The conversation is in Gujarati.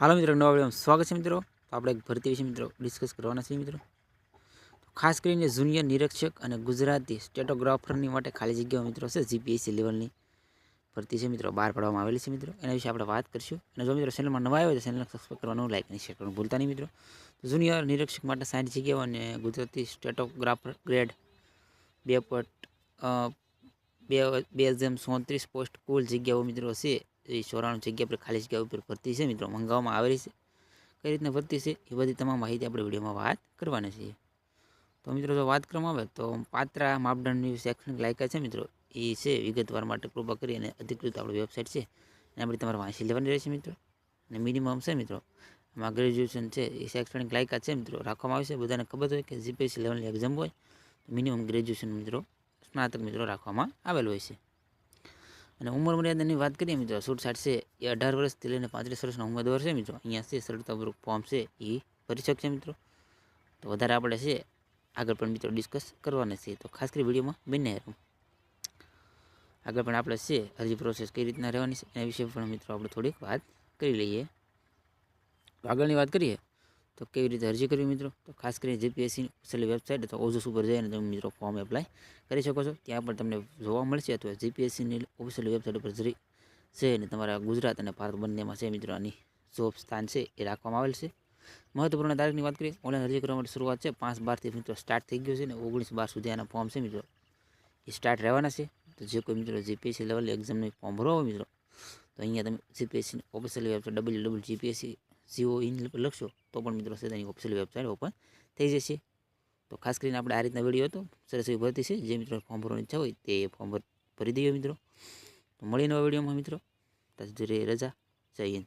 હાલો મિત્રો, નવા વિડીયોમાં સ્વાગત છે મિત્રો. તો આપણે એક ભરતી વિશે મિત્રો ડિસ્કસ કરવાના છીએ મિત્રો. ખાસ કરીને જુનિયર નિરીક્ષક અને ગુજરાતી સ્ટેટોગ્રાફરની માટે ખાલી જગ્યાઓ મિત્રો છે જીપીએસસી લેવલની ભરતી છે મિત્રો, બહાર પાડવામાં આવેલી છે મિત્રો. એના વિશે આપણે વાત કરીશું. અને જો મિત્રો ચેનલમાં નવા આવ્યો તો ચેનલને સબસ્ક્રાઈબ કરવાનું લાઈક અને શેર કરવાનું ભૂલતા નહીં મિત્રો. તો જુનિયર નિરીક્ષક માટે સાઠ જગ્યાઓ અને ગુજરાતી સ્ટેટોગ્રાફર ગ્રેડ બે પોઈન્ટ બે બે હજાર સોત્રીસ પોસ્ટ કુલ જગ્યાઓ મિત્રો છે એ ચોરાણું જગ્યા પર ખાલી જગ્યા ઉપર ભરતી છે મિત્રો, મંગાવવામાં આવેલી છે. કઈ રીતના ભરતી છે એ બધી તમામ માહિતી આપણે વિડીયોમાં વાત કરવાની છે. તો મિત્રો જો વાત કરવામાં આવે તો પાત્ર માપદંડની શૈક્ષણિક લાયકાત છે મિત્રો. એ છે વિગતવાર માટે કૃપા કરી અને અધિકૃત આપણી વેબસાઇટ છે. અને આપણે તમારે વાંચી લેવાની રહેશે મિત્રો. અને મિનિમમ છે મિત્રો. આમાં ગ્રેજ્યુએશન છે એ શૈક્ષણિક લાયકાત છે મિત્રો. રાખવામાં આવે છે. બધાને ખબર હોય કે જીપીએસસી લેવલની એક્ઝામ હોય તો મિનિમમ ગ્રેજ્યુએશન મિત્રો સ્નાતક મિત્રો રાખવામાં આવેલ હોય છે. અને ઉંમર મર્યાદાની વાત કરીએ મિત્રો સાઠ છે, એ અઢાર વર્ષથી લઈને પાંત્રીસ વર્ષના ઉમેદવાર છે મિત્રો. અહીંયા છે સરળતાપૂર્વક ફોર્મ છે, એ ભરી શકશે મિત્રો. તો વધારે આપણે છે, આગળ પણ મિત્રો ડિસ્કસ કરવાના છે તો ખાસ કરી વિડીયોમાં બંને આગળ પણ આપણે છે અરજી પ્રોસેસ કઈ રીતના રહેવાની છે, એના વિશે પણ મિત્રો આપણે થોડીક વાત કરી લઈએ. આગળની વાત કરીએ. તો કેવી રીતે અરજી કરવી મિત્રો? તો ખાસ કરીને જીપીએસસી ઓફિશિયલ વેબસાઇટ અથવા ઓઝસ ઉપર જઈને તમે મિત્રો ફોર્મ એપ્લાય કરી શકો છો. ત્યાં પણ તમને જોવા મળશે અથવા જીપીએસસીની ઓફિશિયલ વેબસાઇટ ઉપર જરી છે અને તમારા ગુજરાત અને ભારત બંનેમાં છે મિત્રો આની જોબ સ્થાન છે એ રાખવામાં આવેલ છે. મહત્વપૂર્ણ તારીખની વાત કરીએ ઓનલાઈન અરજી કરવા માટે શરૂઆત છે પાંચ બારથી મિત્રો સ્ટાર્ટ થઈ ગયું છે ને ઓગણીસ બાર સુધી આના ફોર્મ છે મિત્રો. એ સ્ટાર્ટ રહેવાના છે. તો જે કોઈ મિત્રો જીપીએસસી લેવલ એક્ઝામની ફોર્મ ભરવા હોય મિત્રો, તો અહીંયા તમે જીપીએસસીની official website W W GPSC co in લખશો, તો પણ મિત્રો તેની ઓફિશિયલ વેબસાઇટ ઓપન થઈ જશે. તો ખાસ કરીને આપણે આ રીતના વીડિયો હતો, સરસ એવી ભરતી છે, જે મિત્રો ફોર્મ ભરવાની ઈચ્છા હોય તે ફોર્મ ભરી દઈએ મિત્રો. તો મળી નવા વિડીયોમાં મિત્રો. ત્યાં રજા, જય હિન્દ.